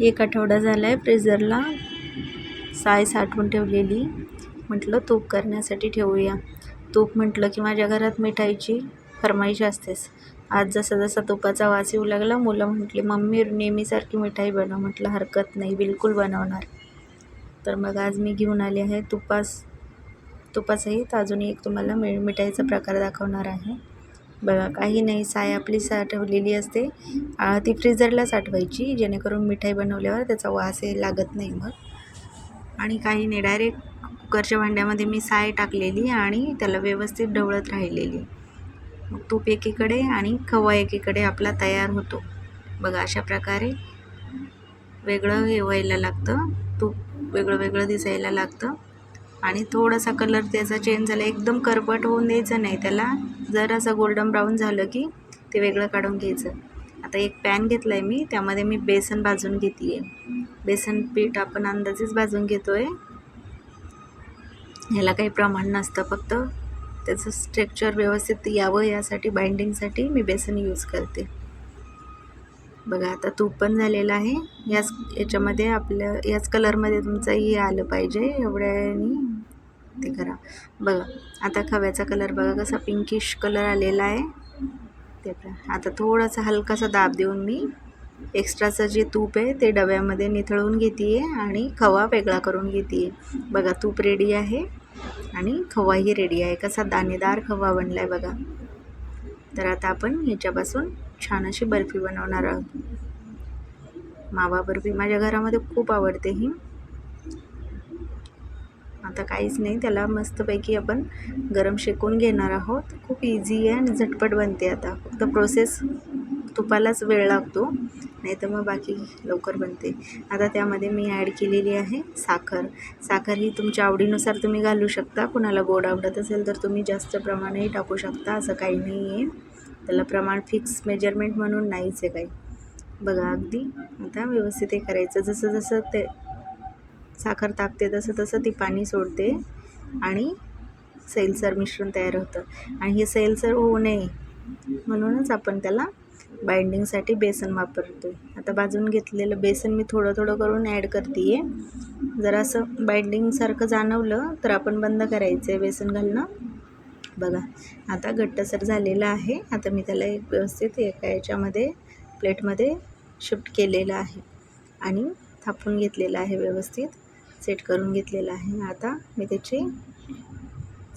एक आठवडा झाला आहे फ्रीझरला. साय साठवून ठेवलेली. म्हटलं तूप करण्यासाठी ठेवूया. तूप म्हटलं की माझ्या घरात मिठाईची फरमाईश असतेच आज जसा जसा तुपाचा वास येऊ लागला मुलं म्हटली मम्मी नेहमीसारखी मिठाई बनव. म्हटलं हरकत नाही बिलकुल बनवणार. तर मग आज मी घेऊन आले आहे तुपास तुपासहित अजून एक तुम्हाला मि मिठाईचा प्रकार दाखवणार आहे. बघा काही नाही साय आपली साठवलेली असते. ती फ्रीझरला साठवायची जेणेकरून मिठाई बनवल्यावर त्याचा वास हे लागत नाही मग. आणि काही नाही डायरेक्ट कुकरच्या भांड्यामध्ये मी साय टाकलेली आणि त्याला व्यवस्थित ढवळत राहिलेली. मग तूप एकीकडे आणि खवा एकीकडे आपला तयार होतो. बघा अशा प्रकारे वेगळं हे व्हायला लागतं. तूप वेगळं वेगळं दिसायला लागतं. आणि थोडासा कलर त्याचा चेंज झाला एकदम करपट होऊन द्यायचं नाही त्याला. जर असं गोल्डन ब्राऊन झालं की ते वेगळं काढून घ्यायचं. आता एक पॅन घेतला आहे मी त्यामध्ये मी बेसन भाजून घेते आहे बेसन पीठ आपण अंदाजेच भाजून घेतो आहे ह्याला काही प्रमाण नसतं फक्त. त्याचं स्ट्रक्चर व्यवस्थित यावं यासाठी बाइंडिंगसाठी मी बेसन यूज करते. बघा आता तूप पण झालेलं आहे. याच याच्यामध्ये आपल्या याच कलरमध्ये तुमचंही आलं पाहिजे एवढ्यानी. ते करा. बघा आता खव्याचा कलर बघा कसा पिंकिश कलर आलेला आहे. ते आता थोडासा हलकासा दाब देऊन मी एक्स्ट्राचं जे तूप आहे ते डब्यामध्ये निथळून घेते आहे आणि खवा वेगळा करून घेते आहे बघा तूप रेडी आहे आणि खवाही रेडी आहे. कसा दाणेदार खवा बनला आहे बघा. तर आता आपण ह्याच्यापासून छान अशी बर्फी बनवणार आहोत. मावा बर्फी माझ्या घरामध्ये खूप आवडते ही. आता काहीच नाही. त्याला मस्तपैकी आपण गरम शेकून घेणार आहोत. खूप इझी आहे आणि झटपट बनते आता. फक्त प्रोसेस तुपालाच वेळ लागतो. नाही तर मग बाकी लवकर बनते. आता त्यामध्ये मी ॲड केलेली आहे साखर. साखर ही तुमच्या आवडीनुसार तुम्ही घालू शकता. कुणाला गोड आवडत असेल तर तुम्ही जास्त प्रमाणही टाकू शकता. असं काही नाही आहे त्याला प्रमाण फिक्स मेजरमेंट म्हणून नाहीच आहे काही. बघा अगदी. आता व्यवस्थित हे करायचं. जसं जसं ते साखर तापते तसं तसं ती पाणी सोडते आणि सैलसर मिश्रण तयार होतं. आणि हे सैलसर होऊ नये म्हणूनच आपण त्याला बाइंडिंगसाठी बेसन वापरतो आता भाजून घेतलेलं बेसन मी थोडं थोडं करून ॲड करते आहे जर असं बाइंडिंगसारखं जाणवलं तर आपण बंद करायचं आहे बेसन घालणं. बघा आता घट्टसर झालेलं आहे. आता मी त्याला एक व्यवस्थित एका याच्यामध्ये प्लेटमध्ये शिफ्ट केलेलं आहे. आणि थापून घेतलेलं आहे व्यवस्थित. सेट करून घेतलेलं आहे. आता मी त्याचे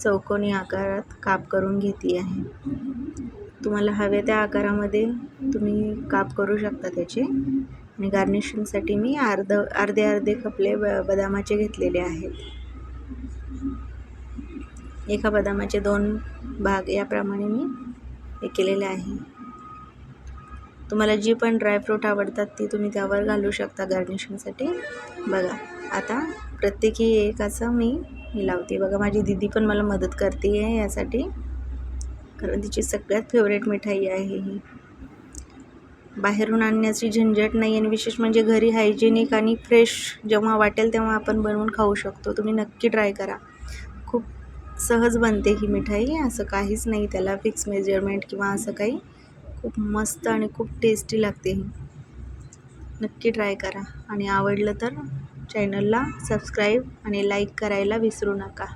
चौकोनी आकारात काप करून घेते आहे. तुम्हाला हव्या त्या आकारामध्ये तुम्ही काप करू शकता त्याचे. आणि गार्निशिंगसाठी मी अर्ध अर्धे अर्धे खपले ब बदामाचे घेतलेले आहेत. एका बदामाचे दोन भाग याप्रमाणे मी हे केलेले आहे. तुम्हाला जी पण ड्रायफ्रूट आवडतात ती तुम्ही त्यावर घालू शकता गार्निशिंगसाठी बघा आता प्रत्येकी एक असं मी हे लावते. बघा माझी दिदी पण मला मदत करते आहे यासाठी. कारण तिची सगळ्यात फेवरेट मिठाई आहे ही. बाहेरून आणण्याची झंझट नाही आणि विशेष म्हणजे घरी हायजेनिक आणि फ्रेश जेव्हा वाटेल तेव्हा आपण बनवून खाऊ शकतो. तुम्ही नक्की ट्राय करा. खूप सहज बनते ही मिठाई. असं काहीच नाही त्याला फिक्स मेजरमेंट किंवा असं काही. खूप मस्त आणि खूप टेस्टी लागते ही. नक्की ट्राय करा. आणि आवडलं तर चॅनलला सबस्क्राईब आणि लाईक करायला विसरू नका.